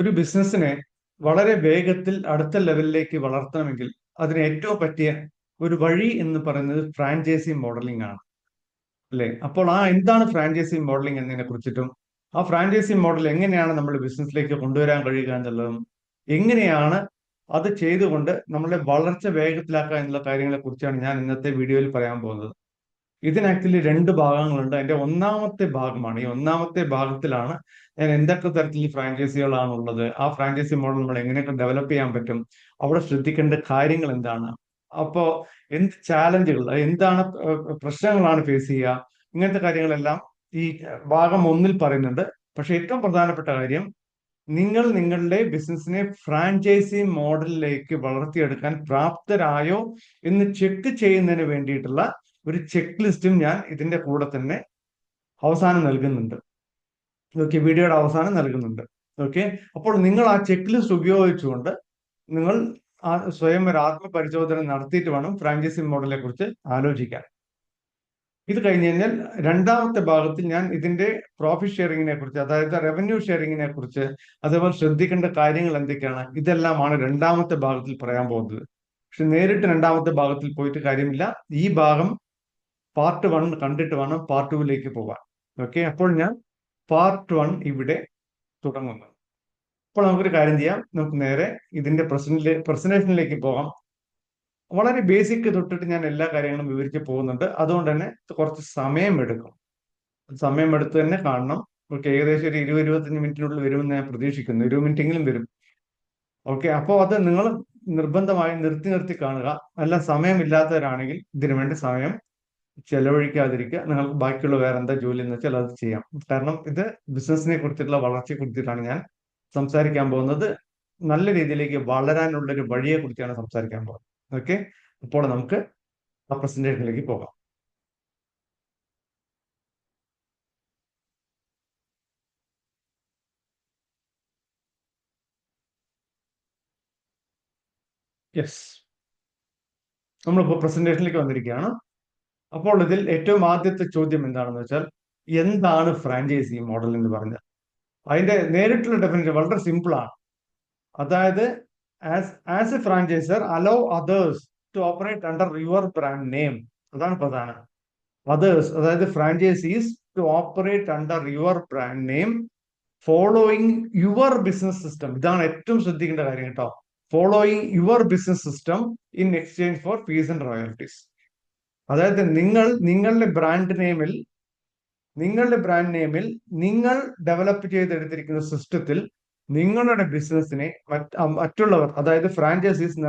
ഒരു ബിസിനസ്സിനെ വളരെ വേഗത്തിൽ അടുത്ത ലെവലിലേക്ക് വളർത്തണമെങ്കിൽ അതിന് ഏറ്റവും പറ്റിയ ഒരു വഴി എന്ന് പറയുന്നത് ഫ്രാഞ്ചൈസി മോഡലിംഗ് ആണ്. അല്ലെ? അപ്പോൾ ആ എന്താണ് ഫ്രാഞ്ചൈസി മോഡലിംഗ് എന്നതിനെ കുറിച്ചിട്ടും ആ ഫ്രാഞ്ചൈസി മോഡൽ എങ്ങനെയാണ് നമ്മുടെ ബിസിനസ്സിലേക്ക് കൊണ്ടുവരാൻ കഴിയുക എന്നുള്ളതും എങ്ങനെയാണ് അത് ചെയ്തുകൊണ്ട് നമ്മളെ വളർച്ച വേഗത്തിലാക്കുക എന്നുള്ള കാര്യങ്ങളെ കുറിച്ചാണ് ഞാൻ ഇന്നത്തെ വീഡിയോയിൽ പറയാൻ പോകുന്നത്. ഇതിന് ആക്ച്വലി രണ്ട് ഭാഗങ്ങളുണ്ട്. അതിന്റെ ഒന്നാമത്തെ ഭാഗമാണ്. ഈ ഒന്നാമത്തെ ഭാഗത്തിലാണ് ഞാൻ എന്തൊക്കെ തരത്തിൽ ഫ്രാഞ്ചൈസികളാണ് ഉള്ളത് ആ ഫ്രാഞ്ചൈസി മോഡൽ നമ്മൾ എങ്ങനെയൊക്കെ ഡെവലപ്പ് ചെയ്യാൻ പറ്റും അവിടെ ശ്രദ്ധിക്കേണ്ട കാര്യങ്ങൾ എന്താണ്? അപ്പോ എന്ത് ചാലഞ്ചുകൾ എന്താണ് പ്രശ്നങ്ങളാണ് ഫേസ് ചെയ്യുക ഇങ്ങനത്തെ കാര്യങ്ങളെല്ലാം ഈ ഭാഗം ഒന്നിൽ പറയുന്നുണ്ട്. പക്ഷെ ഏറ്റവും പ്രധാനപ്പെട്ട കാര്യം നിങ്ങൾ നിങ്ങളുടെ ബിസിനസ്സിനെ ഫ്രാഞ്ചൈസി മോഡലിലേക്ക് വളർത്തിയെടുക്കാൻ പ്രാപ്തരായോ എന്ന് ചെക്ക് ചെയ്യുന്നതിന് വേണ്ടിയിട്ടുള്ള ഒരു ചെക്ക് ലിസ്റ്റും ഞാൻ ഇതിന്റെ കൂടെ തന്നെ അവസാനം നൽകുന്നുണ്ട്. ഓക്കെ വീഡിയോയുടെ അവസാനം നൽകുന്നുണ്ട്. ഓക്കെ അപ്പോൾ നിങ്ങൾ ആ ചെക്ക് ലിസ്റ്റ് ഉപയോഗിച്ചുകൊണ്ട് നിങ്ങൾ ആ സ്വയം ഒരു ആത്മപരിശോധന നടത്തിയിട്ട് വേണം ഫ്രാഞ്ചൈസി മോഡലിനെ കുറിച്ച് ആലോചിക്കാൻ. ഇത് കഴിഞ്ഞ് കഴിഞ്ഞാൽ രണ്ടാമത്തെ ഭാഗത്തിൽ ഞാൻ ഇതിന്റെ പ്രോഫിറ്റ് ഷെയറിങ്ങിനെ കുറിച്ച് അതായത് റവന്യൂ ഷെയറിങ്ങിനെ കുറിച്ച് അതേപോലെ ശ്രദ്ധിക്കേണ്ട കാര്യങ്ങൾ എന്തൊക്കെയാണ് ഇതെല്ലാമാണ് രണ്ടാമത്തെ ഭാഗത്തിൽ പറയാൻ പോകുന്നത്. പക്ഷെ നേരിട്ട് രണ്ടാമത്തെ ഭാഗത്തിൽ പോയിട്ട് കാര്യമില്ല. ഈ ഭാഗം പാർട്ട് വൺ കണ്ടിട്ട് വേണം പാർട്ട് ടുവിലേക്ക് പോകാൻ. ഓക്കെ അപ്പോൾ ഞാൻ പാർട്ട് വൺ ഇവിടെ തുടങ്ങുന്നു. അപ്പോൾ നമുക്കൊരു കാര്യം ചെയ്യാം. നമുക്ക് നേരെ ഇതിന്റെ പ്രസന്റേഷനിലേക്ക് പോകാം. വളരെ ബേസിക് തൊട്ടിട്ട് ഞാൻ എല്ലാ കാര്യങ്ങളും വിവരിച്ച് പോകുന്നുണ്ട്. അതുകൊണ്ട് തന്നെ കുറച്ച് സമയം എടുക്കും. സമയം എടുത്ത് തന്നെ കാണണം. ഓക്കെ ഏകദേശം ഒരു ഇരുപത് ഇരുപത്തഞ്ച് മിനിറ്റിനുള്ളിൽ വരുമെന്ന് ഞാൻ പ്രതീക്ഷിക്കുന്നു. ഇരുപത് മിനിറ്റെങ്കിലും വരും. ഓക്കെ അപ്പോൾ അത് നിങ്ങൾ നിർബന്ധമായി നിർത്തി നിർത്തി കാണുക. അല്ല സമയമില്ലാത്തവരാണെങ്കിൽ ഇതിനു വേണ്ടി സമയം ചെലവഴിക്കാതിരിക്കുക. നിങ്ങൾക്ക് ബാക്കിയുള്ള വേറെ എന്താ ജോലി എന്ന് വെച്ചാൽ അത് ചെയ്യാം. കാരണം ഇത് ബിസിനസ്സിനെ കുറിച്ചിട്ടുള്ള വളർച്ചയെ കുറിച്ചിട്ടാണ് ഞാൻ സംസാരിക്കാൻ പോകുന്നത്. നല്ല രീതിയിലേക്ക് വളരാനുള്ള ഒരു വഴിയെ കുറിച്ചാണ് സംസാരിക്കാൻ പോകുന്നത്. ഓക്കെ? അപ്പോൾ നമുക്ക് ആ പ്രസന്റേഷനിലേക്ക് പോകാം. യെസ് നമ്മളിപ്പോൾ പ്രസന്റേഷനിലേക്ക് വന്നിരിക്കുകയാണ്. അപ്പോൾ ഇതിൽ ഏറ്റവും ആദ്യത്തെ ചോദ്യം എന്താണെന്ന് വെച്ചാൽ എന്താണ് ഫ്രാഞ്ചൈസി മോഡൽ എന്ന് പറഞ്ഞാൽ? അതിന്റെ നേരിട്ടുള്ള ഡെഫിനേഷൻ വളരെ സിമ്പിൾ ആണ്. അതായത് as as a franchiser allow others to operate under your brand name അതാണ് പ്രധാനം. അതേഴ്സ് അതായത് franchisees to operate under your brand name following your business system ഇതാണ് ഏറ്റവും ശ്രദ്ധിക്കേണ്ട കാര്യം കേട്ടോ. Following your business system in exchange for fees and royalties അതായത് നിങ്ങൾ നിങ്ങളുടെ ബ്രാൻഡ് നെയിമിൽ നിങ്ങളുടെ ബ്രാൻഡ് നെയിമിൽ നിങ്ങൾ ഡെവലപ്പ് ചെയ്തെടുത്തിരിക്കുന്ന സിസ്റ്റത്തിൽ നിങ്ങളുടെ ബിസിനസ്സിനെ മറ്റുള്ളവർ അതായത് ഫ്രാഞ്ചൈസീസ്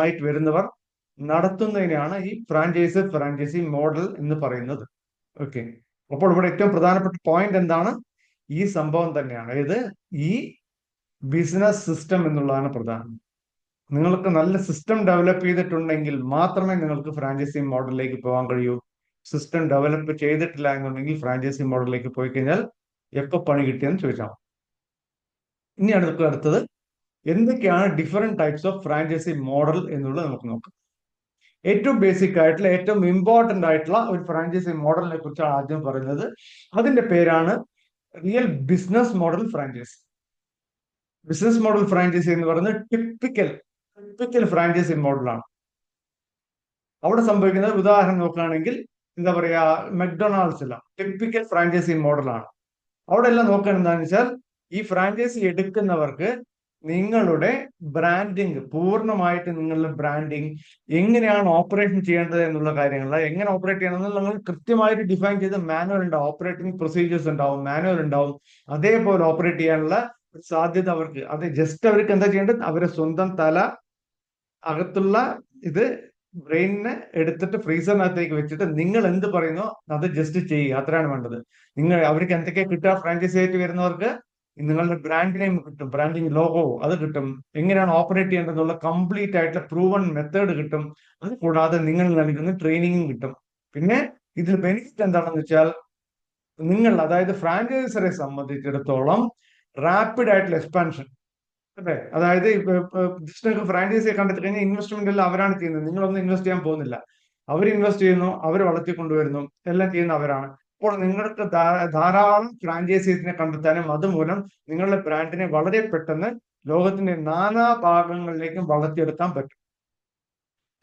ആയിട്ട് വരുന്നവർ നടത്തുന്നതിനാണ് ഈ ഫ്രാഞ്ചൈസ് ഫ്രാഞ്ചൈസി മോഡൽ എന്ന് പറയുന്നത്. ഓക്കെ അപ്പോൾ ഇവിടെ ഏറ്റവും പ്രധാനപ്പെട്ട പോയിന്റ് എന്താണ്? ഈ സംഭവം തന്നെയാണ്. അതായത് ഈ ബിസിനസ് സിസ്റ്റം എന്നുള്ളതാണ് പ്രധാനം. നിങ്ങൾക്ക് നല്ല സിസ്റ്റം ഡെവലപ്പ് ചെയ്തിട്ടുണ്ടെങ്കിൽ മാത്രമേ നിങ്ങൾക്ക് ഫ്രാഞ്ചൈസി മോഡലിലേക്ക് പോകാൻ കഴിയൂ. സിസ്റ്റം ഡെവലപ്പ് ചെയ്തിട്ടില്ല എന്നുണ്ടെങ്കിൽ ഫ്രാഞ്ചൈസി മോഡലിലേക്ക് പോയി കഴിഞ്ഞാൽ എപ്പോൾ പണി കിട്ടിയെന്ന് ചോദിച്ചാൽ ഇനി അടുത്ത അടുത്തത് എന്തൊക്കെയാണ് different types of franchise model എന്നുള്ളത് നമുക്ക് നോക്കാം. ഏറ്റവും ബേസിക് ആയിട്ടുള്ള ഏറ്റവും ഇമ്പോർട്ടന്റ് ആയിട്ടുള്ള ഒരു ഫ്രാഞ്ചൈസി മോഡലിനെ കുറിച്ചാണ് ആദ്യം പറയുന്നത്. അതിന്റെ പേരാണ് real business model franchise business model franchise എന്ന് പറയുന്നത് ടിപ്പിക്കൽ ടിപ്പിക്കൽ ഫ്രാഞ്ചൈസി മോഡലാണ് അവിടെ സംഭവിക്കുന്നത് ഉദാഹരണം നോക്കുകയാണെങ്കിൽ എന്താ പറയാ മെക്ഡൊണാൾഡ്സ് എല്ലാം ടിപ്പിക്കൽ ഫ്രാഞ്ചൈസി മോഡലാണ് അവിടെ എല്ലാം നോക്കുകയാണ് എന്താണെന്ന് വെച്ചാൽ ഈ ഫ്രാഞ്ചൈസി എടുക്കുന്നവർക്ക് നിങ്ങളുടെ ബ്രാൻഡിങ് പൂർണമായിട്ട് നിങ്ങളുടെ ബ്രാൻഡിങ് എങ്ങനെയാണ് ഓപ്പറേഷൻ ചെയ്യേണ്ടത് എന്നുള്ള കാര്യങ്ങൾ എങ്ങനെ ഓപ്പറേറ്റ് ചെയ്യണം എന്നുള്ള നിങ്ങൾ കൃത്യമായിട്ട് ഡിഫൈൻ ചെയ്ത മാനുവൽ ഉണ്ടാവും. ഓപ്പറേറ്റിംഗ് പ്രൊസീജിയേഴ്സ് ഉണ്ടാവും മാനുവൽ ഉണ്ടാവും. അതേപോലെ ഓപ്പറേറ്റ് ചെയ്യാനുള്ള സാധ്യത അവർക്ക്. അത് ജസ്റ്റ് അവർക്ക് എന്താ ചെയ്യേണ്ടത്? അവരെ സ്വന്തം തല അകത്തുള്ള ഇത് ബ്രെയിനിനെ എടുത്തിട്ട് ഫ്രീസറിനകത്തേക്ക് വെച്ചിട്ട് നിങ്ങൾ എന്ത് പറയുന്നോ അത് ജസ്റ്റ് ചെയ്യുക. അത്രയാണ് വേണ്ടത്. നിങ്ങൾ അവർക്ക് എന്തൊക്കെ കിട്ടുക? ഫ്രാഞ്ചൈസി ആയിട്ട് വരുന്നവർക്ക് നിങ്ങളുടെ ബ്രാൻഡ് നെയിം കിട്ടും. ബ്രാൻഡിങ് ലോഗോ അത് കിട്ടും. എങ്ങനെയാണ് ഓപ്പറേറ്റ് ചെയ്യേണ്ടതെന്നുള്ള കംപ്ലീറ്റ് ആയിട്ടുള്ള പ്രൂവൺ മെത്തേഡ് കിട്ടും. അത് കൂടാതെ നിങ്ങൾ നൽകുന്ന ട്രെയിനിങ്ങും കിട്ടും. പിന്നെ ഇതിൽ ബെനിഫിറ്റ് എന്താണെന്ന് വെച്ചാൽ നിങ്ങൾ അതായത് ഫ്രാഞ്ചൈസറെ സംബന്ധിച്ചിടത്തോളം റാപ്പിഡ് ആയിട്ടുള്ള എക്സ്പാൻഷൻ അതെ. അതായത് ബിസിനസ് ഫ്രാഞ്ചൈസിയെ കണ്ടെത്തി കഴിഞ്ഞാൽ ഇൻവെസ്റ്റ്മെന്റ് എല്ലാം അവരാണ് ചെയ്യുന്നത്. നിങ്ങളൊന്നും ഇൻവെസ്റ്റ് ചെയ്യാൻ പോകുന്നില്ല. അവർ ഇൻവെസ്റ്റ് ചെയ്യുന്നു അവർ വളർത്തി കൊണ്ടുവരുന്നു എല്ലാം ചെയ്യുന്ന അവരാണ്. അപ്പോൾ നിങ്ങൾക്ക് ധാരാളം ഫ്രാഞ്ചൈസീസിനെ കണ്ടെത്താനും അതുമൂലം നിങ്ങളുടെ ബ്രാൻഡിനെ വളരെ പെട്ടെന്ന് ലോകത്തിന്റെ നാനാ ഭാഗങ്ങളിലേക്കും വളർത്തിയെടുക്കാൻ പറ്റും.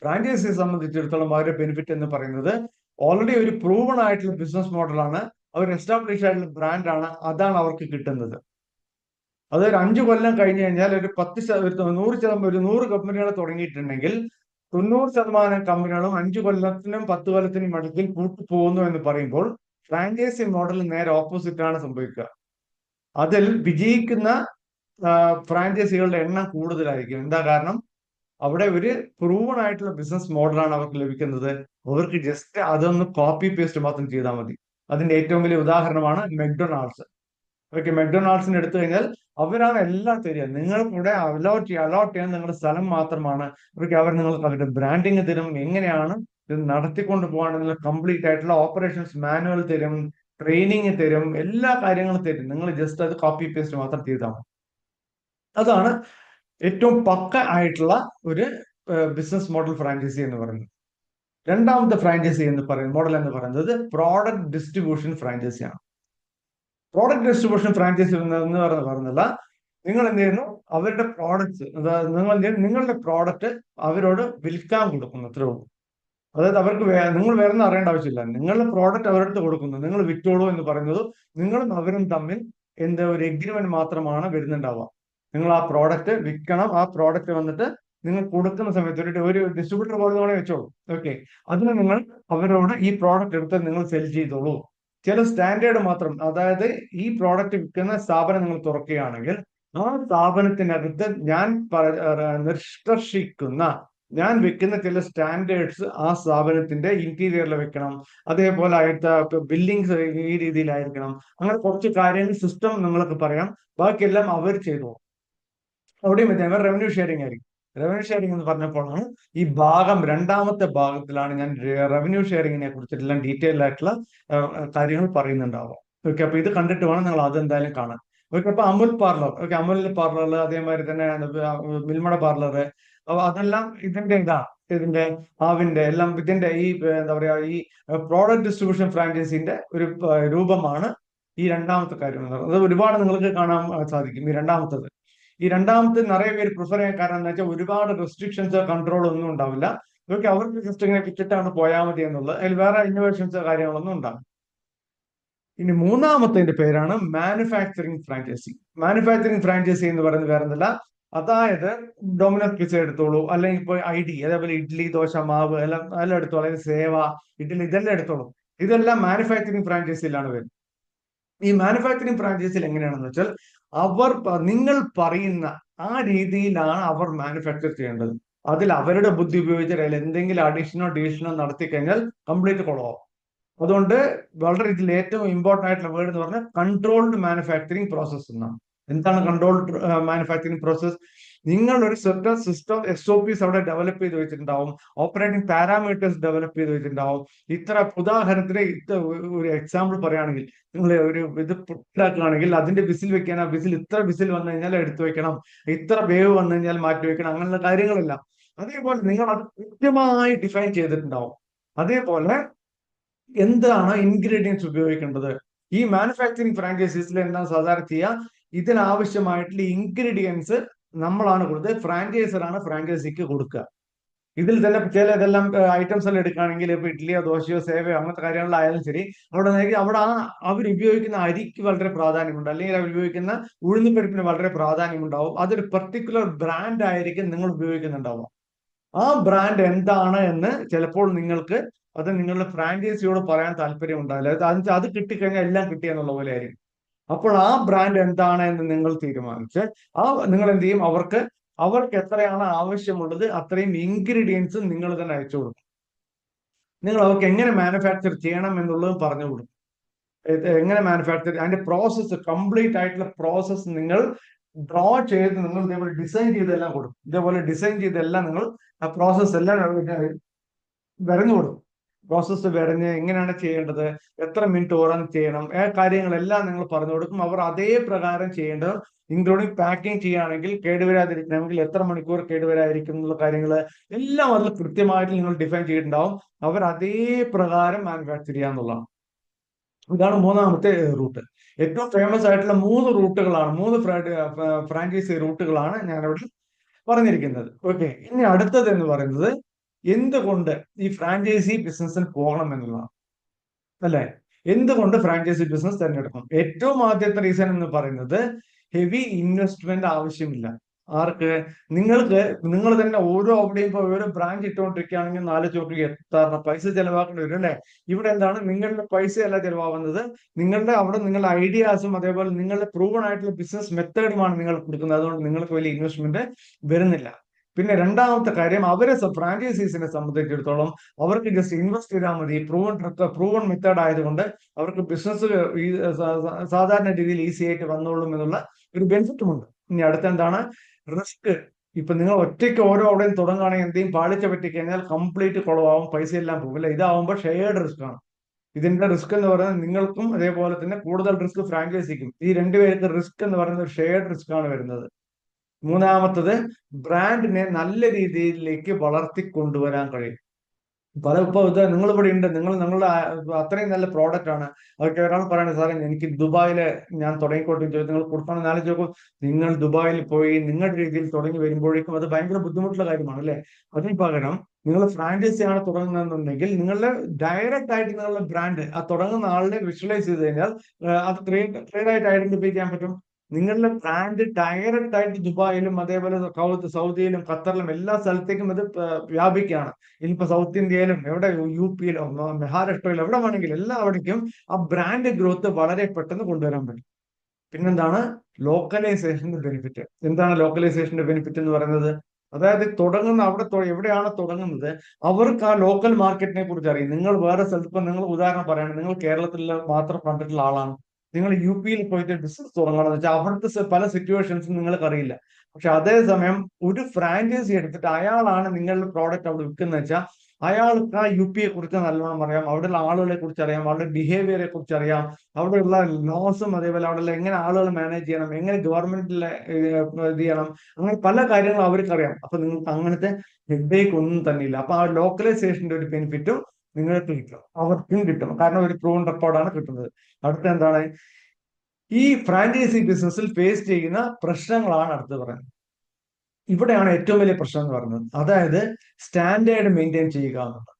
ഫ്രാഞ്ചൈസിയെ സംബന്ധിച്ചിടത്തോളം അവരുടെ ബെനിഫിറ്റ് എന്ന് പറയുന്നത് ഓൾറെഡി ഒരു പ്രൂവൺ ആയിട്ടുള്ള ബിസിനസ് മോഡലാണ് അവർ എസ്റ്റാബ്ലിഷ് ആയിട്ടുള്ള ബ്രാൻഡാണ് അതാണ് അവർക്ക് കിട്ടുന്നത്. അത് ഒരു അഞ്ചു കൊല്ലം കഴിഞ്ഞു കഴിഞ്ഞാൽ ഒരു പത്ത് നൂറ് ശതമാനം ഒരു നൂറ് കമ്പനികൾ തുടങ്ങിയിട്ടുണ്ടെങ്കിൽ തൊണ്ണൂറ് ശതമാനം കമ്പനികളും അഞ്ചു കൊല്ലത്തിനും പത്ത് കൊല്ലത്തിനും ഇടയ്ക്കിൽ കൂട്ടുപോകുന്നു എന്ന് പറയുമ്പോൾ ഫ്രാഞ്ചൈസി മോഡൽ നേരെ ഓപ്പോസിറ്റ് ആണ് സംഭവിക്കുക. അതിൽ വിജയിക്കുന്ന ഫ്രാഞ്ചൈസികളുടെ എണ്ണം കൂടുതലായിരിക്കും. എന്താ കാരണം? അവിടെ ഒരു പ്രൂവൺ ആയിട്ടുള്ള ബിസിനസ് മോഡലാണ് അവർക്ക് ലഭിക്കുന്നത്. അവർക്ക് ജസ്റ്റ് അതൊന്ന് കോപ്പി പേസ്റ്റ് മാത്രം ചെയ്താൽ മതി. അതിന്റെ ഏറ്റവും വലിയ ഉദാഹരണമാണ് മെക്ഡൊണാൾഡ്സ് ഓക്കെ മെക്ഡൊണാൾഡ്സിന് എടുത്തു കഴിഞ്ഞാൽ അവരാണ് എല്ലാം തരിക. നിങ്ങൾക്ക് ഇവിടെ അലോട്ട് അലോട്ട് ചെയ്യാൻ നിങ്ങളുടെ സ്ഥലം മാത്രമാണ്. അവർക്ക് അവർ നിങ്ങൾക്ക് അവരുടെ ബ്രാൻഡിങ് തരും. എങ്ങനെയാണ് ഇത് നടത്തിക്കൊണ്ട് പോകാനുള്ള കംപ്ലീറ്റ് ആയിട്ടുള്ള ഓപ്പറേഷൻസ് മാനുവൽ തരും ട്രെയിനിങ് തരും എല്ലാ കാര്യങ്ങളും തരും. നിങ്ങൾ ജസ്റ്റ് അത് കോപ്പി പേസ്റ്റ് മാത്രം ചെയ്താൽ മതി. അതാണ് ഏറ്റവും പക്ക ആയിട്ടുള്ള ഒരു ബിസിനസ് മോഡൽ ഫ്രാഞ്ചൈസി എന്ന് പറയുന്നത്. രണ്ടാമത്തെ ഫ്രാഞ്ചൈസി എന്ന് പറയുന്നത് മോഡൽ എന്ന് പറയുന്നത് പ്രോഡക്റ്റ് ഡിസ്ട്രിബ്യൂഷൻ ഫ്രാഞ്ചൈസിയാണ് പ്രോഡക്റ്റ് ഡിസ്ട്രിബ്യൂഷൻ ഫ്രാഞ്ചൈസി എന്ന് പറഞ്ഞ പറഞ്ഞല്ല. നിങ്ങൾ എന്ത് ചെയ്യുന്നു? അവരുടെ പ്രോഡക്റ്റ്സ് അതായത് നിങ്ങൾ നിങ്ങളുടെ പ്രോഡക്റ്റ് അവരോട് വിൽക്കാൻ കൊടുക്കുന്നു അത്രേ ഉള്ളൂ. അതായത് അവർക്ക് നിങ്ങൾ വേറെ അറിയേണ്ട ആവശ്യമില്ല. നിങ്ങളുടെ പ്രോഡക്റ്റ് അവരുടെ കൊടുക്കുന്നു. നിങ്ങൾ വിറ്റോളൂ എന്ന് പറയുന്നത് നിങ്ങളും അവരും തമ്മിൽ എന്താ ഒരു എഗ്രിമെന്റ് മാത്രമാണ് വരുന്നുണ്ടാവുക. നിങ്ങൾ ആ പ്രോഡക്റ്റ് വിൽക്കണം. ആ പ്രോഡക്റ്റ് വന്നിട്ട് നിങ്ങൾ കൊടുക്കുന്ന സമയത്ത് ഒരു ഡിസ്ട്രിബ്യൂട്ടർ പോലെ വെച്ചോളൂ. ഓക്കെ അതിന് നിങ്ങൾ അവരോട് ഈ പ്രോഡക്റ്റ് എടുത്ത് നിങ്ങൾ സെൽ ചെയ്തോളൂ. ചില സ്റ്റാൻഡേർഡ് മാത്രം അതായത് ഈ പ്രോഡക്റ്റ് വിൽക്കുന്ന സ്ഥാപനം നിങ്ങൾ തുറക്കുകയാണെങ്കിൽ ആ സ്ഥാപനത്തിനകത്ത് ഞാൻ നിഷ്കർഷിക്കുന്ന ഞാൻ വെക്കുന്ന ചില സ്റ്റാൻഡേർഡ്സ് ആ സ്ഥാപനത്തിന്റെ ഇന്റീരിയറിൽ വെക്കണം. അതേപോലെ ആയിട്ട് ബില്ലിങ്സ് ഈ രീതിയിലായിരിക്കണം. അങ്ങനെ കുറച്ച് കാര്യങ്ങൾ സിസ്റ്റം നിങ്ങൾക്ക് പറയാം. ബാക്കിയെല്ലാം അവർ ചെയ്തു അവിടെയും റവന്യൂ ഷെയറിംഗ് ആയിരിക്കും. റവന്യൂ ഷെയറിംഗ് എന്ന് പറഞ്ഞപ്പോഴാണ് ഈ ഭാഗം രണ്ടാമത്തെ ഭാഗത്തിലാണ് ഞാൻ റവന്യൂ ഷെയറിങ്ങിനെ കുറിച്ചിട്ടെല്ലാം ഡീറ്റെയിൽ ആയിട്ടുള്ള കാര്യങ്ങൾ പറയുന്നുണ്ടാവുക. ഓക്കെ അപ്പൊ ഇത് കണ്ടിട്ട് വേണം നിങ്ങൾ അതെന്തായാലും കാണാൻ. ഓക്കെ അപ്പൊ Amul parlour okay Amul parlour അതേമാതിരി തന്നെ മിൽമട പാർലർ അപ്പൊ അതെല്ലാം ഇതിന്റെ ഇതാ ഇതിന്റെ ആവിന്റെ എല്ലാം ഇതിന്റെ ഈ എന്താ പറയാ ഈ പ്രോഡക്റ്റ് ഡിസ്ട്രിബ്യൂഷൻ ഫ്രാഞ്ചൈസിന്റെ ഒരു രൂപമാണ് ഈ രണ്ടാമത്തെ കാര്യം എന്ന് പറയുന്നത്. അത് ഒരുപാട് നിങ്ങൾക്ക് കാണാൻ സാധിക്കും ഈ രണ്ടാമത്തത്. ഈ രണ്ടാമത്തെ നിറയെ പേര് പ്രിഫർ ചെയ്യാൻ കാരണം എന്ന് വെച്ചാൽ ഒരുപാട് റെസ്ട്രിക്ഷൻസ് കൺട്രോളോ ഒന്നും ഉണ്ടാവില്ല. ഇതൊക്കെ അവർക്ക് ജസ്റ്റ് ഇങ്ങനെ വിറ്റിട്ടാണ് പോയാൽ മതി എന്നുള്ളത്. അതിൽ വേറെ ഇന്നോവേഷൻസോ കാര്യങ്ങളൊന്നും ഉണ്ടാകും ഇനി മൂന്നാമത്തെ പേരാണ് മാനുഫാക്ചറിങ് ഫ്രാഞ്ചൈസി മാനുഫാക്ചറിങ് ഫ്രാഞ്ചൈസി എന്ന് പറയുന്നത് വേറെ ഒന്നല്ല അതായത് ഡൊമിനോസ് പിസ എടുത്തോളൂ. അല്ലെങ്കിൽ ഇപ്പോൾ ഐ ഡി അതേപോലെ ഇഡ്ഡലി ദോശ മാവ് എല്ലാം എല്ലാം എടുത്തോളൂ. അല്ലെങ്കിൽ സേവ ഇഡ്ഡലി ഇതെല്ലാം എടുത്തോളൂ. ഇതെല്ലാം മാനുഫാക്ചറിങ് ഫ്രാഞ്ചൈസിയിലാണ് വരുന്നത്. ഈ മാനുഫാക്ചറിങ് ഫ്രാഞ്ചൈസിൽ എങ്ങനെയാണെന്ന് വെച്ചാൽ അവർ നിങ്ങൾ പറയുന്ന ആ രീതിയിലാണ് അവർ മാനുഫാക്ചർ ചെയ്യേണ്ടത്. അതിൽ അവരുടെ ബുദ്ധി ഉപയോഗിച്ചാൽ എന്തെങ്കിലും അഡീഷനോ ഡീഷനോ നടത്തി കഴിഞ്ഞാൽ കംപ്ലീറ്റ് കുളമാവും അതുകൊണ്ട് വളരെ ഇതിൽ ഏറ്റവും ഇമ്പോർട്ടന്റ് ആയിട്ടുള്ള വേർഡ് എന്ന് പറഞ്ഞാൽ കൺട്രോൾഡ് മാനുഫാക്ചറിങ് പ്രോസസ് എന്നാണ്. എന്താണ് കൺട്രോൾഡ് മാനുഫാക്ചറിങ് പ്രോസസ് നിങ്ങൾ ഒരു certain system S O Ps അവിടെ ഡെവലപ്പ് ചെയ്ത് വെച്ചിട്ടുണ്ടാവും. ഓപ്പറേറ്റിംഗ് പാരാമീറ്റേഴ്സ് ഡെവലപ്പ് ചെയ്ത് വെച്ചിട്ടുണ്ടാവും. ഇത്ര ഉദാഹരണത്തിന് ഇത്ര ഒരു എക്സാമ്പിൾ പറയുകയാണെങ്കിൽ നിങ്ങൾ ഒരു ഇത് ഉണ്ടാക്കുകയാണെങ്കിൽ അതിന്റെ വിസിൽ വെക്കാൻ ആ വിസിൽ ഇത്ര വിസിൽ വന്നു കഴിഞ്ഞാൽ എടുത്തു വെക്കണം. ഇത്ര വേവ് വന്നു കഴിഞ്ഞാൽ മാറ്റി വെക്കണം. അങ്ങനെയുള്ള കാര്യങ്ങളെല്ലാം. അതേപോലെ നിങ്ങൾ അത് കൃത്യമായി ഡിഫൈൻ ചെയ്തിട്ടുണ്ടാവും. അതേപോലെ എന്താണ് ഇൻഗ്രീഡിയൻസ് ഉപയോഗിക്കേണ്ടത്? ഈ മാനുഫാക്ചറിങ് ഫ്രാഞ്ചൈസീസിൽ എന്താണ് സാധാരണ ചെയ്യുക? ഇതിനാവശ്യമായിട്ടുള്ള ഇൻഗ്രീഡിയൻസ് നമ്മളാണ് കൊടുത്തത്. ഫ്രാഞ്ചൈസറാണ് ഫ്രാഞ്ചൈസിക്ക് കൊടുക്കുക. ഇതിൽ തന്നെ ചില ഇതെല്ലാം ഐറ്റംസ് എല്ലാം എടുക്കുകയാണെങ്കിൽ ഇപ്പൊ ഇഡ്ഡലിയോ ദോശയോ സേവയോ അങ്ങനത്തെ കാര്യങ്ങളിലായാലും ശരി അവിടെ അവിടെ ആ അവർ ഉപയോഗിക്കുന്ന അരിക്ക് വളരെ പ്രാധാന്യമുണ്ട്. അല്ലെങ്കിൽ അവർ ഉപയോഗിക്കുന്ന ഉഴുന്നുപരിപ്പിന് വളരെ പ്രാധാന്യമുണ്ടാവും. അതൊരു പെർട്ടിക്കുലർ ബ്രാൻഡ് ആയിരിക്കും നിങ്ങൾ ഉപയോഗിക്കുന്നുണ്ടാവുക. ആ ബ്രാൻഡ് എന്താണ് എന്ന് ചിലപ്പോൾ നിങ്ങൾക്ക് അത് നിങ്ങളുടെ ഫ്രാഞ്ചൈസിയോട് പറയാൻ താല്പര്യം ഉണ്ടാവില്ല അത് അത് കിട്ടിക്കഴിഞ്ഞാൽ എല്ലാം കിട്ടിയെന്നുള്ള പോലെ ആയിരിക്കും. അപ്പോൾ ആ ബ്രാൻഡ് എന്താണ് എന്ന് നിങ്ങൾ തീരുമാനിച്ച് ആ നിങ്ങൾ എന്ത് ചെയ്യും? അവർക്ക് അവർക്ക് എത്രയാണ് ആവശ്യമുള്ളത് അത്രയും ഇൻഗ്രീഡിയൻസ് നിങ്ങൾ തന്നെ അയച്ചു കൊടുക്കും. നിങ്ങൾ അവർക്ക് എങ്ങനെ മാനുഫാക്ചർ ചെയ്യണം എന്നുള്ളത് പറഞ്ഞു കൊടുക്കും. എങ്ങനെ മാനുഫാക്ചർ അതിന്റെ പ്രോസസ്സ് കംപ്ലീറ്റ് ആയിട്ടുള്ള പ്രോസസ്സ് നിങ്ങൾ ഡ്രോ ചെയ്ത് നിങ്ങൾ ഇതേപോലെ ഡിസൈൻ ചെയ്തെല്ലാം കൊടുക്കും. ഇതേപോലെ ഡിസൈൻ ചെയ്തെല്ലാം നിങ്ങൾ ആ പ്രോസസ്സ് എല്ലാം വരഞ്ഞു കൊടുക്കും. പ്രോസസ്സ് വരഞ്ഞ് എങ്ങനെയാണ് ചെയ്യേണ്ടത് എത്ര മിനിറ്റ് ഓറാൻ ചെയ്യണം ആ കാര്യങ്ങളെല്ലാം നിങ്ങൾ പറഞ്ഞു കൊടുക്കും. അവർ അതേ പ്രകാരം ചെയ്യേണ്ടത് ഇൻക്ലൂഡിങ് പാക്കിംഗ് ചെയ്യുകയാണെങ്കിൽ കേടുവരാതിരിക്കണമെങ്കിൽ എത്ര മണിക്കൂർ കേടുവരാതിരിക്കും എന്നുള്ള കാര്യങ്ങൾ എല്ലാം അതിൽ കൃത്യമായിട്ട് നിങ്ങൾ ഡിഫൈൻ ചെയ്തിട്ടുണ്ടാവും. അവർ അതേ പ്രകാരം മാനുഫാക്ചർ ചെയ്യാന്നുള്ളതാണ് ഇതാണ് മൂന്നാമത്തെ റൂട്ട് ഏറ്റവും ഫേമസ് ആയിട്ടുള്ള മൂന്ന് റൂട്ടുകളാണ് മൂന്ന് ഫ്രാഞ്ചൈസി റൂട്ടുകളാണ് ഞാൻ ഇവിടെ പറഞ്ഞിരിക്കുന്നത്. ഓക്കെ ഇനി അടുത്തത് എന്ന് പറയുന്നത് എന്തുകൊണ്ട് ഈ ഫ്രാഞ്ചൈസി ബിസിനസ്സിൽ പോകണം എന്നുള്ളതാണ്? അല്ലെ? എന്തുകൊണ്ട് ഫ്രാഞ്ചൈസി ബിസിനസ് തിരഞ്ഞെടുക്കണം? ഏറ്റവും ആദ്യത്തെ റീസൺ എന്ന് പറയുന്നത് ഹെവി ഇൻവെസ്റ്റ്മെന്റ് ആവശ്യമില്ല. ആർക്ക്? നിങ്ങൾക്ക് നിങ്ങൾ തന്നെ ഓരോ അവിടെയും ഇപ്പൊ ഓരോ ബ്രാഞ്ച് ഇട്ടുകൊണ്ടിരിക്കുകയാണെങ്കിൽ നാല് ചോക്ക് എത്ര പൈസ ചെലവാക്കേണ്ടി വരും അല്ലേ? ഇവിടെ എന്താണ്? നിങ്ങളുടെ പൈസയല്ല ചെലവാകുന്നത്. നിങ്ങളുടെ അവിടെ നിങ്ങളുടെ ഐഡിയാസും അതേപോലെ നിങ്ങളുടെ പ്രൂവൺ ആയിട്ടുള്ള ബിസിനസ് മെത്തേഡുമാണ് നിങ്ങൾ കൊടുക്കുന്നത്. അതുകൊണ്ട് നിങ്ങൾക്ക് വലിയ ഇൻവെസ്റ്റ്മെന്റ് വരുന്നില്ല. പിന്നെ രണ്ടാമത്തെ കാര്യം അവരെ ഫ്രാഞ്ചൈസീസിനെ സംബന്ധിച്ചിടത്തോളം അവർക്ക് ജസ്റ്റ് ഇൻവെസ്റ്റ് ചെയ്താൽ മതി. പ്രൂവൺ പ്രൂവൺ മെത്തേഡ് ആയതുകൊണ്ട് അവർക്ക് ബിസിനസ് സാധാരണ രീതിയിൽ ഈസി ആയിട്ട് വന്നോളും എന്നുള്ള ഒരു ബെനിഫിറ്റും ഉണ്ട്. ഇനി അടുത്ത എന്താണ്? റിസ്ക് ഇപ്പൊ നിങ്ങൾ ഒറ്റയ്ക്ക് ഓരോ അവിടെയും തുടങ്ങുകയാണെങ്കിൽ എന്തെങ്കിലും പാളിച്ച പറ്റി കഴിഞ്ഞാൽ കംപ്ലീറ്റ് കുളമാവും പൈസ എല്ലാം പോകും. അല്ലെ? ഇതാവുമ്പോൾ ഷെയർഡ് റിസ്ക് ആണ്. ഇതിന്റെ റിസ്ക് എന്ന് പറയുന്നത് നിങ്ങൾക്കും അതേപോലെ തന്നെ കൂടുതൽ റിസ്ക് ഫ്രാഞ്ചൈസിക്കും ഈ രണ്ടുപേർക്ക് റിസ്ക് എന്ന് പറയുന്നത് ഷെയർഡ് റിസ്ക് ആണ് വരുന്നത്. മൂന്നാമത്തത് ബ്രാൻഡിനെ നല്ല രീതിയിലേക്ക് വളർത്തി കൊണ്ടുവരാൻ കഴിയും. പല ഇപ്പൊ ഇത് നിങ്ങൾ ഇവിടെ ഉണ്ട്. നിങ്ങൾ നിങ്ങളുടെ അത്രയും നല്ല പ്രോഡക്റ്റ് ആണ്. അതൊക്കെ ഒരാൾ പറയുന്നത് സാറേ എനിക്ക് ദുബായിൽ ഞാൻ തുടങ്ങിക്കോട്ടെ ചോദിച്ചു നിങ്ങൾ കൊടുക്കണം നാളെ ചോദിക്കും നിങ്ങൾ ദുബായിൽ പോയി നിങ്ങളുടെ രീതിയിൽ തുടങ്ങി വരുമ്പോഴേക്കും അത് ഭയങ്കര ബുദ്ധിമുട്ടുള്ള കാര്യമാണ് അല്ലെ? അതിന് പകരം നിങ്ങൾ ഫ്രാഞ്ചൈസി ആണ് തുടങ്ങുന്നതെന്നുണ്ടെങ്കിൽ നിങ്ങളുടെ ഡയറക്റ്റ് ആയിട്ട് നിങ്ങളുടെ ബ്രാൻഡ് ആ തുടങ്ങുന്ന ആളിനെ വിഷ്വലൈസ് ചെയ്ത് കഴിഞ്ഞാൽ അത് ക്ലിയർ ആയിട്ട് ഐഡന്റിഫൈ ചെയ്യാൻ പറ്റും. നിങ്ങളുടെ ബ്രാൻഡ് ഡയറക്റ്റ് ആയിട്ട് ദുബായിലും അതേപോലെ സൗദിയിലും ഖത്തറിലും എല്ലാ സ്ഥലത്തേക്കും ഇത് വ്യാപിക്കുകയാണ്. ഇനിയിപ്പോ സൗത്ത് ഇന്ത്യയിലും എവിടെ യു പിയിലോ മഹാരാഷ്ട്രയിലോ എവിടെ വേണമെങ്കിലും എല്ലാവിടേക്കും ആ ബ്രാൻഡ് ഗ്രോത്ത് വളരെ പെട്ടെന്ന് കൊണ്ടുവരാൻ പറ്റും. പിന്നെന്താണ്? ലോക്കലൈസേഷന്റെ ബെനിഫിറ്റ് എന്താണ് ലോക്കലൈസേഷന്റെ ബെനിഫിറ്റ് എന്ന് പറയുന്നത്? അതായത് തുടങ്ങുന്ന അവിടെ എവിടെയാണ് തുടങ്ങുന്നത്? അവർക്ക് ആ ലോക്കൽ മാർക്കറ്റിനെ കുറിച്ച് അറിയാം നിങ്ങൾ വേറെ സ്ഥലത്ത് നിങ്ങൾ ഉദാഹരണം പറയുകയാണ് നിങ്ങൾ കേരളത്തിൽ മാത്രം കണ്ടിട്ടുള്ള ആളാണ്. നിങ്ങൾ യു പിയിൽ പോയിട്ട് ബിസിനസ് തുടങ്ങണമെന്ന് വെച്ചാൽ അവിടുത്തെ പല സിറ്റുവേഷൻസും നിങ്ങൾക്ക് അറിയില്ല. പക്ഷെ അതേസമയം ഒരു ഫ്രാഞ്ചൈസി എടുത്തിട്ട് അയാളാണ് നിങ്ങളുടെ പ്രോഡക്റ്റ് അവിടെ വിൽക്കുന്നത് വെച്ചാൽ അയാൾക്ക് ആ യു പിയെ കുറിച്ച് നല്ലോണം അറിയാം അവിടെയുള്ള ആളുകളെ കുറിച്ച് അറിയാം അവരുടെ ബിഹേവിയറെ കുറിച്ച് അറിയാം അവിടെയുള്ള ലോസും അതേപോലെ അവിടെയുള്ള എങ്ങനെ ആളുകൾ മാനേജ് ചെയ്യണം എങ്ങനെ ഗവൺമെന്റിലെ ഇത് ചെയ്യണം അങ്ങനെ പല കാര്യങ്ങളും അവർക്ക് അറിയാം. അപ്പൊ നിങ്ങൾക്ക് അങ്ങനത്തെ ഹെഡ് ബേക്ക് ഒന്നും തന്നെ ഇല്ല. അപ്പൊ ആ ലോക്കലൈസേഷന്റെ ഒരു ബെനിഫിറ്റും നിങ്ങൾക്ക് കിട്ടും. അവർക്കും കിട്ടും. കാരണം ഒരു പ്രൂൺ റെക്കോർഡാണ് കിട്ടുന്നത്. അടുത്ത എന്താണ്? ഈ ഫ്രാഞ്ചൈസി ബിസിനസ്സിൽ ഫേസ് ചെയ്യുന്ന പ്രശ്നങ്ങളാണ് അടുത്ത് പറയുന്നത്. ഇവിടെയാണ് ഏറ്റവും വലിയ പ്രശ്നം എന്ന് പറയുന്നത്. അതായത് സ്റ്റാൻഡേർഡ് മെയിന്റെയിൻ ചെയ്യുക എന്നുള്ളത്.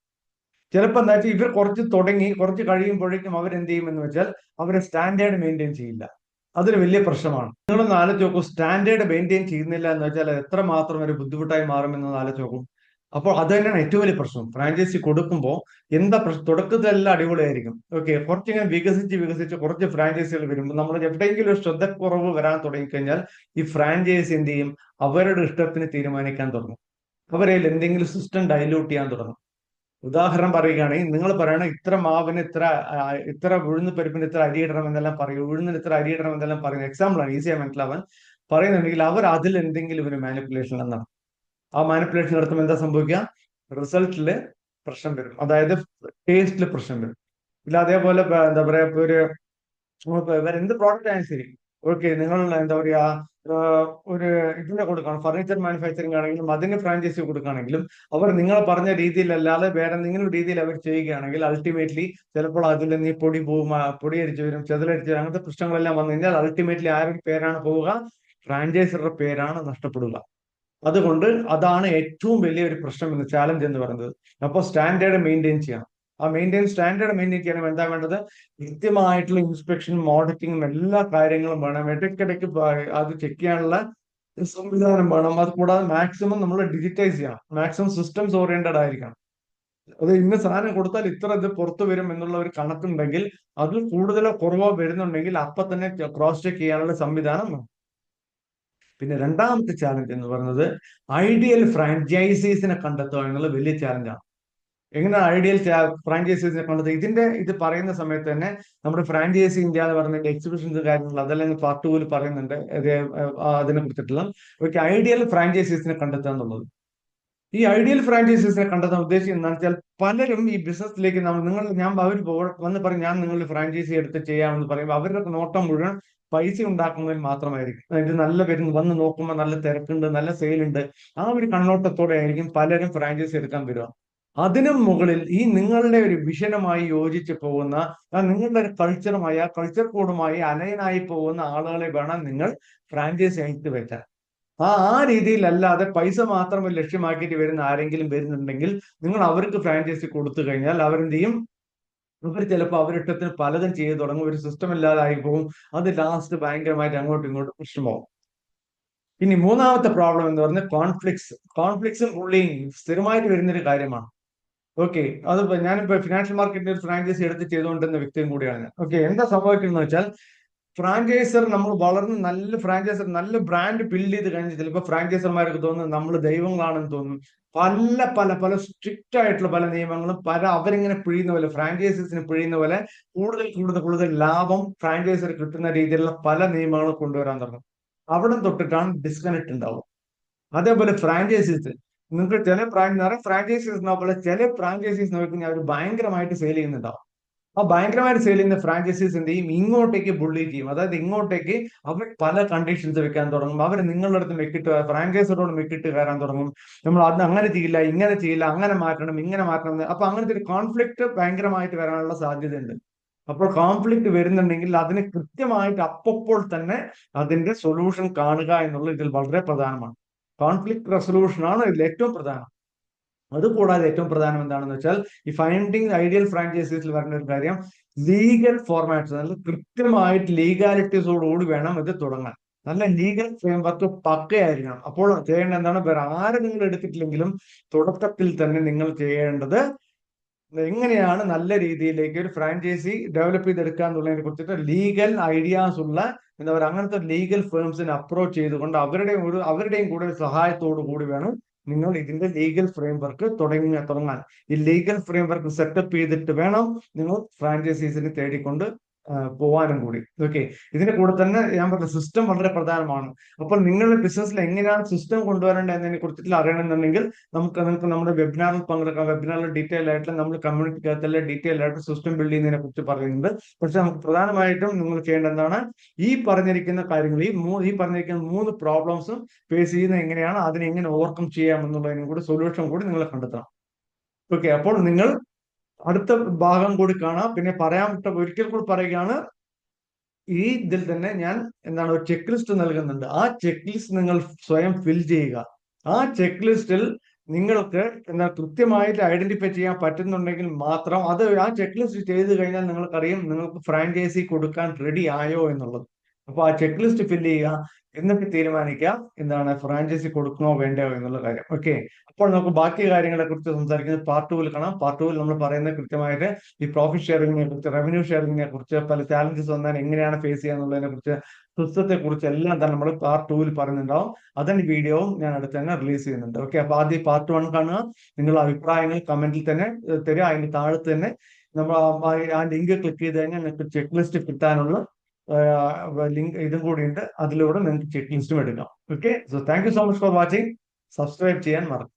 ചിലപ്പോൾ എന്താ വെച്ചാൽ ഇവർ കുറച്ച് തുടങ്ങി കുറച്ച് കഴിയുമ്പോഴേക്കും അവരെന്ത് ചെയ്യുമെന്ന് വെച്ചാൽ അവരെ സ്റ്റാൻഡേർഡ് മെയിന്റെയിൻ ചെയ്യില്ല. അതൊരു വലിയ പ്രശ്നമാണ്. നിങ്ങളൊന്ന് ആലോചിച്ച് നോക്കൂ സ്റ്റാൻഡേർഡ് മെയിന്റെയിൻ ചെയ്യുന്നില്ല എന്ന് വെച്ചാൽ എത്ര മാത്രം ഒരു ബുദ്ധിമുട്ടായി മാറുമെന്ന് ആലോചിച്ച് നോക്കും. അപ്പോൾ അത് തന്നെയാണ് ഏറ്റവും വലിയ പ്രശ്നം. ഫ്രാഞ്ചൈസി കൊടുക്കുമ്പോൾ എന്താ പ്രശ്നം? തുടക്കത്തിലെല്ലാം അടിപൊളിയായിരിക്കും. ഓക്കെ കുറച്ചിങ്ങനെ വികസിച്ച് വികസിച്ച് കുറച്ച് ഫ്രാഞ്ചൈസികൾ വരുമ്പോൾ നമ്മൾ എവിടെയെങ്കിലും ഒരു ശ്രദ്ധക്കുറവ് വരാൻ തുടങ്ങിക്കഴിഞ്ഞാൽ ഈ ഫ്രാഞ്ചൈസി എന്ത് ചെയ്യും? അവരുടെ ഇഷ്ടത്തിന് തീരുമാനിക്കാൻ തുടങ്ങും. അവരെ എന്തെങ്കിലും സിസ്റ്റം ഡൈലൂട്ട് ചെയ്യാൻ തുടങ്ങും. ഉദാഹരണം പറയുകയാണെങ്കിൽ നിങ്ങൾ പറയണ ഇത്ര മാവിന് ഇത്ര ഇത്ര ഉഴുന്ന് പരിപ്പിന് ഇത്ര അരിയിടണം എന്നെല്ലാം പറയും. ഉഴുന്നിന് ഇത്ര അരിയിടണം എന്നെല്ലാം പറയുന്നത് എക്സാമ്പിൾ ആണ് ഈസിയായി മനസ്സിലാവാൻ പറയുന്നുണ്ടെങ്കിൽ അവർ അതിൽ എന്തെങ്കിലും ഒരു മാനിപ്പുലേഷൻ എന്നാണ് ആ മാനിപ്പുലേഷൻ നടത്തുമ്പോൾ എന്താ സംഭവിക്കുക? റിസൾട്ടിൽ പ്രശ്നം വരും. അതായത് ടേസ്റ്റിൽ പ്രശ്നം വരും. ഇല്ല അതേപോലെ എന്താ പറയാ ഒരു വേറെ എന്ത് പ്രോഡക്റ്റ് ആയാലും ശരി. ഓക്കെ നിങ്ങൾ എന്താ പറയാ ഒരു ഇതിനെ കൊടുക്കണം. ഫർണിച്ചർ മാനുഫാക്ചറിങ് ആണെങ്കിലും അതിന് ഫ്രാഞ്ചൈസി കൊടുക്കുകയാണെങ്കിലും അവർ നിങ്ങൾ പറഞ്ഞ രീതിയിലല്ലാതെ വേറെ എന്തെങ്കിലും രീതിയിൽ അവർ ചെയ്യുകയാണെങ്കിൽ അൾട്ടിമേറ്റ്ലി ചിലപ്പോൾ അതിൽ നീ പൊടി പോവും പൊടി അരിച്ചു വരും ചെതലരിച്ചു വരും അങ്ങനത്തെ പ്രശ്നങ്ങളെല്ലാം വന്നു കഴിഞ്ഞാൽ അൾട്ടിമേറ്റ്ലി ആരുടെ പേരാണ് പോവുക? ഫ്രാഞ്ചൈസറുടെ പേരാണ് നഷ്ടപ്പെടുക. അതുകൊണ്ട് അതാണ് ഏറ്റവും വലിയ ഒരു പ്രശ്നം എന്ന് ചാലഞ്ച് എന്ന് പറയുന്നത്. അപ്പോൾ സ്റ്റാൻഡേർഡ് മെയിന്റെയിൻ ചെയ്യണം. ആ മെയിന്റെയിൻ സ്റ്റാൻഡേർഡ് മെയിന്റെയിൻ ചെയ്യണം. എന്താ വേണ്ടത്? കൃത്യമായിട്ടുള്ള ഇൻസ്പെക്ഷനും ഓഡിറ്റിങ്ങും എല്ലാ കാര്യങ്ങളും വേണം. ഇടയ്ക്കിടയ്ക്ക് അത് ചെക്ക് ചെയ്യാനുള്ള സംവിധാനം വേണം. അത് കൂടാതെ മാക്സിമം നമ്മൾ ഡിജിറ്റൈസ് ചെയ്യണം. മാക്സിമം സിസ്റ്റംസ് ഓറിയന്റഡ് ആയിരിക്കണം. അത് ഇന്ന സാധനം കൊടുത്താൽ ഇത്ര ഇത് പുറത്തു വരും എന്നുള്ള ഒരു കണക്കുണ്ടെങ്കിൽ അതിൽ കൂടുതലോ കുറവോ വരുന്നുണ്ടെങ്കിൽ അപ്പൊ തന്നെ ക്രോസ് ചെക്ക് ചെയ്യാനുള്ള സംവിധാനം വേണം. പിന്നെ രണ്ടാമത്തെ ചാലഞ്ച് എന്ന് പറയുന്നത് ഐഡിയൽ ഫ്രാഞ്ചൈസീസിനെ കണ്ടെത്തുക എന്നുള്ള വലിയ ചാലഞ്ചാണ് എങ്ങനെ ഐഡിയൽ ഫ്രാഞ്ചൈസീസിനെ കണ്ടെത്തുക? ഇതിന്റെ ഇത് പറയുന്ന സമയത്ത് തന്നെ നമ്മുടെ ഫ്രാഞ്ചൈസി ഇന്ത്യ എന്ന് പറഞ്ഞതിന്റെ എക്സിബിഷൻസ് കാര്യങ്ങൾ അതെല്ലാം പാർട്ട് ടൂവിൽ പറയുന്നുണ്ട്. അതിനെ കുറിച്ചിട്ടുള്ള. ഓക്കെ ഐഡിയൽ ഫ്രാഞ്ചൈസീസിനെ കണ്ടെത്തുക എന്നുള്ളത്. ഈ ഐഡിയൽ ഫ്രാഞ്ചൈസീസിനെ കണ്ടെത്താൻ ഉദ്ദേശിക്കുന്നത് വെച്ചാൽ പലരും ഈ ബിസിനസ്സിലേക്ക് നമ്മൾ നിങ്ങൾ ഞാൻ അവർ വന്ന് പറയും ഞാൻ നിങ്ങളുടെ ഫ്രാഞ്ചൈസി എടുത്ത് ചെയ്യാമെന്ന് പറയുമ്പോൾ അവരുടെ നോട്ടം മുഴുവൻ പൈസ ഉണ്ടാക്കുന്നതിൽ മാത്രമായിരിക്കും. ഇത് നല്ല വരുന്നു വന്ന് നോക്കുമ്പോൾ നല്ല തിരക്കുണ്ട് നല്ല സെയിലുണ്ട് ആ ഒരു കണ്ണോട്ടത്തോടെ ആയിരിക്കും പലരും ഫ്രാഞ്ചൈസി എടുക്കാൻ വരിക. അതിനും മുകളിൽ ഈ നിങ്ങളുടെ ഒരു വിഷനുമായി യോജിച്ച് പോകുന്ന നിങ്ങളുടെ ഒരു കൾച്ചറുമായി കൾച്ചർ കോഡുമായി അനയനായി പോകുന്ന ആളുകളെ വേണം നിങ്ങൾ ഫ്രാഞ്ചൈസി ആയിട്ട് വെച്ചാൽ ആ ആ രീതിയിലല്ലാതെ പൈസ മാത്രം ലക്ഷ്യമാക്കിയിട്ട് വരുന്ന ആരെങ്കിലും വരുന്നുണ്ടെങ്കിൽ നിങ്ങൾ അവർക്ക് ഫ്രാഞ്ചൈസി കൊടുത്തു കഴിഞ്ഞാൽ അവരെന്ത് ഇവർ ചിലപ്പോൾ അവരിഷ്ടത്തിന് പലതും ചെയ്തു തുടങ്ങും. ഒരു സിസ്റ്റം ഇല്ലാതായി പോകും. അത് ലാസ്റ്റ് ഭയങ്കരമായിട്ട് അങ്ങോട്ടും ഇങ്ങോട്ടും പ്രശ്നമാവും ഇനി മൂന്നാമത്തെ പ്രോബ്ലം എന്ന് പറഞ്ഞാൽ കോൺഫ്ലിക്ട്സ് കോൺഫ്ലിക്ട്സും ഉള്ളിയും സ്ഥിരമായിട്ട് വരുന്നൊരു കാര്യമാണ്. ഓക്കെ അത് ഞാനിപ്പോ ഫിനാൻഷ്യൽ മാർക്കറ്റിന്റെ ഒരു ഫ്രാഞ്ചൈസി എടുത്ത് ചെയ്തുകൊണ്ടിരുന്ന വ്യക്തിയും കൂടിയാണ് ഓക്കെ എന്താ സംഭവിക്കുന്നത് വെച്ചാൽ ഫ്രാഞ്ചൈസർ നമ്മൾ വളർന്ന് നല്ല ഫ്രാഞ്ചൈസർ നല്ല ബ്രാൻഡ് ബിൽഡ് ചെയ്ത് കഴിഞ്ഞാൽ ചിലപ്പോൾ ഫ്രാഞ്ചൈസർമാർക്ക് തോന്നുന്നു നമ്മൾ ദൈവങ്ങളാണെന്ന് തോന്നും. പല പല പല സ്ട്രിക്റ്റ് ആയിട്ടുള്ള പല നിയമങ്ങളും പല അവരിങ്ങനെ പിഴിയുന്ന പോലെ ഫ്രാഞ്ചൈസീസിന് പിഴിയുന്ന പോലെ കൂടുതൽ കൂടുതൽ കൂടുതൽ ലാഭം ഫ്രാഞ്ചൈസർ കിട്ടുന്ന രീതിയിലുള്ള പല നിയമങ്ങളും കൊണ്ടുവരാൻ തുടങ്ങും. അവിടെ തൊട്ടിട്ടാണ് ഡിസ്കണക്ട് ഉണ്ടാവുക. അതേപോലെ ഫ്രാഞ്ചൈസീസ് നിങ്ങൾക്ക് ചില നിറയെ ഫ്രാഞ്ചൈസീസ് പോലെ ചില ഫ്രാഞ്ചൈസീസ് നോക്കി അവർ ഭയങ്കരമായിട്ട് ഫെയിൽ ചെയ്യുന്നുണ്ടാവും. ആ ഭയങ്കരമായിട്ട് സെയിൽ ചെയ്യുന്ന ഫ്രാഞ്ചൈസീസ് എന്ത് ചെയ്യും? ഇങ്ങോട്ടേക്ക് ബുള്ളി ചെയ്യും. അതായത് ഇങ്ങോട്ടേക്ക് അവർ പല കണ്ടീഷൻസ് വെക്കാൻ തുടങ്ങും. അവർ നിങ്ങളുടെ അടുത്ത് മെക്കിട്ട് ഫ്രാഞ്ചൈസറോട് മെക്കിട്ട് കയറാൻ തുടങ്ങും. നമ്മൾ അത് അങ്ങനെ ചെയ്യില്ല ഇങ്ങനെ ചെയ്യില്ല അങ്ങനെ മാറ്റണം ഇങ്ങനെ മാറ്റണം അപ്പൊ അങ്ങനത്തെ ഒരു കോൺഫ്ലിക്ട് ഭയങ്കരമായിട്ട് വരാനുള്ള സാധ്യതയുണ്ട്. അപ്പോൾ കോൺഫ്ലിക്ട് വരുന്നുണ്ടെങ്കിൽ അതിന് കൃത്യമായിട്ട് അപ്പോൾ തന്നെ അതിന്റെ സൊല്യൂഷൻ കാണുക എന്നുള്ളത് ഇതിൽ വളരെ പ്രധാനമാണ്. കോൺഫ്ലിക്ട് റെസൊല്യൂഷൻ ആണ് ഇതിൽ ഏറ്റവും പ്രധാനം. അതുകൂടാതെ ഏറ്റവും പ്രധാനം എന്താണെന്ന് വെച്ചാൽ ഈ ഫൈൻഡിങ് ഐഡിയൽ ഫ്രാഞ്ചൈസീസിൽ വരുന്ന ഒരു കാര്യം ലീഗൽ ഫോർമാറ്റ്സ് നല്ല കൃത്യമായിട്ട് ലീഗാലിറ്റീസോടുകൂടി വേണം ഇത് തുടങ്ങാൻ. നല്ല ലീഗൽ ഫ്രെയിം വർക്ക് പക്കയായിരിക്കണം. അപ്പോൾ ചെയ്യേണ്ട എന്താണ്? വേറെ ആരും നിങ്ങൾ എടുത്തിട്ടില്ലെങ്കിലും തുടക്കത്തിൽ തന്നെ നിങ്ങൾ ചെയ്യേണ്ടത് എങ്ങനെയാണ് നല്ല രീതിയിലേക്ക് ഒരു ഫ്രാഞ്ചൈസി ഡെവലപ്പ് ചെയ്തെടുക്കുക എന്നുള്ളതിനെ കുറിച്ചിട്ട് ലീഗൽ ഐഡിയാസ് ഉള്ള എന്താ പറയുക അങ്ങനത്തെ ലീഗൽ ഫേംസിനെ അപ്രോച്ച് ചെയ്തുകൊണ്ട് അവരുടെയും ഒരു അവരുടെയും കൂടെ സഹായത്തോടു കൂടി വേണം നിങ്ങൾ ഇതിന്റെ ലീഗൽ ഫ്രെയിംവർക്ക് തുടങ്ങി തുടങ്ങാൻ. ഈ ലീഗൽ ഫ്രെയിംവർക്ക് സെറ്റപ്പ് ചെയ്തിട്ട് വേണം നിങ്ങൾ ഫ്രാഞ്ചൈസീസിനെ തേടിക്കൊണ്ട് പോവാനും കൂടി. ഓക്കെ ഇതിന്റെ കൂടെ തന്നെ ഞാൻ പറഞ്ഞ സിസ്റ്റം വളരെ പ്രധാനമാണ്. അപ്പോൾ നിങ്ങളുടെ ബിസിനസ്സിൽ എങ്ങനെയാണ് സിസ്റ്റം കൊണ്ടുവരേണ്ടത് എന്നതിനെ കുറിച്ചിട്ട് അറിയണമെന്നുണ്ടെങ്കിൽ നമുക്ക് നിങ്ങൾക്ക് നമ്മുടെ വെബിനാറിൽ പങ്കെടുക്കാം. വെബിനാറിൽ ഡീറ്റെയിൽ ആയിട്ട് നമ്മൾ കമ്മ്യൂണിറ്റിക്കകത്തുള്ള ഡീറ്റെയിൽ ആയിട്ട് സിസ്റ്റം ബിൽഡ് ചെയ്യുന്നതിനെ കുറിച്ച് പറയുന്നുണ്ട്. പക്ഷെ നമുക്ക് പ്രധാനമായിട്ടും നിങ്ങൾ ചെയ്യേണ്ട എന്താണ് ഈ പറഞ്ഞിരിക്കുന്ന കാര്യങ്ങൾ ഈ മൂന്ന് ഈ പറഞ്ഞിരിക്കുന്ന മൂന്ന് പ്രോബ്ലംസും ഫേസ് ചെയ്യുന്ന എങ്ങനെയാണ്? അതിനെ എങ്ങനെ ഓവർകം ചെയ്യാം എന്നുള്ളതിനും കൂടി സൊല്യൂഷൻ കൂടി നിങ്ങൾ കണ്ടെത്തണം. ഓക്കെ അപ്പോൾ നിങ്ങൾ അടുത്ത ഭാഗം കൂടി കാണാം. പിന്നെ പറയാൻ ഒരിക്കൽ കൂടി പറയുകയാണ് ഈ ഇതിൽ തന്നെ ഞാൻ എന്താണ് ഒരു ചെക്ക് ലിസ്റ്റ് നൽകുന്നുണ്ട്. ആ ചെക്ക് ലിസ്റ്റ് നിങ്ങൾ സ്വയം ഫിൽ ചെയ്യുക. ആ ചെക്ക് ലിസ്റ്റിൽ നിങ്ങൾക്ക് എന്താ കൃത്യമായിട്ട് ഐഡന്റിഫൈ ചെയ്യാൻ പറ്റുന്നുണ്ടെങ്കിൽ മാത്രം അത് ആ ചെക്ക് ലിസ്റ്റ് ചെയ്ത് കഴിഞ്ഞാൽ നിങ്ങൾക്കറിയാം നിങ്ങൾക്ക് ഫ്രാഞ്ചൈസി കൊടുക്കാൻ റെഡി ആയോ എന്നുള്ളത്. അപ്പൊ ആ ചെക്ക് ലിസ്റ്റ് ഫില്ല് ചെയ്യുക എന്നിട്ട് തീരുമാനിക്കുക എന്താണ് ഫ്രാഞ്ചൈസി കൊടുക്കണോ വേണ്ടയോ എന്നുള്ള കാര്യം. ഓക്കെ അപ്പോൾ നമുക്ക് ബാക്കി കാര്യങ്ങളെ കുറിച്ച് സംസാരിക്കുന്നത് പാർട്ട് ടൂവിൽ കാണാം പാർട്ട് ടൂവിൽ നമ്മൾ പറയുന്നത് കൃത്യമായിട്ട് ഈ പ്രോഫിറ്റ് ഷെയറിങ്ങിനെ കുറിച്ച് റവന്യൂ ഷെയറിങ്ങിനെ കുറിച്ച് പല ചാലഞ്ചസ് വന്നാൽ എങ്ങനെയാണ് ഫേസ് ചെയ്യുക എന്നുള്ളതിനെ കുറിച്ച് സിസ്റ്റത്തെ കുറിച്ച് എല്ലാം തന്നെ നമ്മൾ പാർട്ട് ടൂവിൽ പറയുന്നുണ്ടാവും. അതിന്റെ വീഡിയോവും ഞാൻ അടുത്ത് തന്നെ റിലീസ് ചെയ്യുന്നുണ്ട്. ഓക്കെ അപ്പൊ ആദ്യം പാർട്ട് വൺ കാണുക. നിങ്ങളുടെ അഭിപ്രായങ്ങൾ കമന്റിൽ തന്നെ തരിക. അതിന്റെ താഴെ തന്നെ നമ്മൾ ആ ലിങ്ക് ക്ലിക്ക് ചെയ്ത് കഴിഞ്ഞാൽ നിങ്ങൾക്ക് ചെക്ക് ലിസ്റ്റ് കിട്ടാനുള്ള ലിങ്ക് ഇതും കൂടി ഉണ്ട് അതിലൂടെ നിങ്ങൾക്ക് ചെക്ക് ലിസ്റ്റും എടുക്കാം okay so thank you so much for watching subscribe ചെയ്യാൻ മറക്കും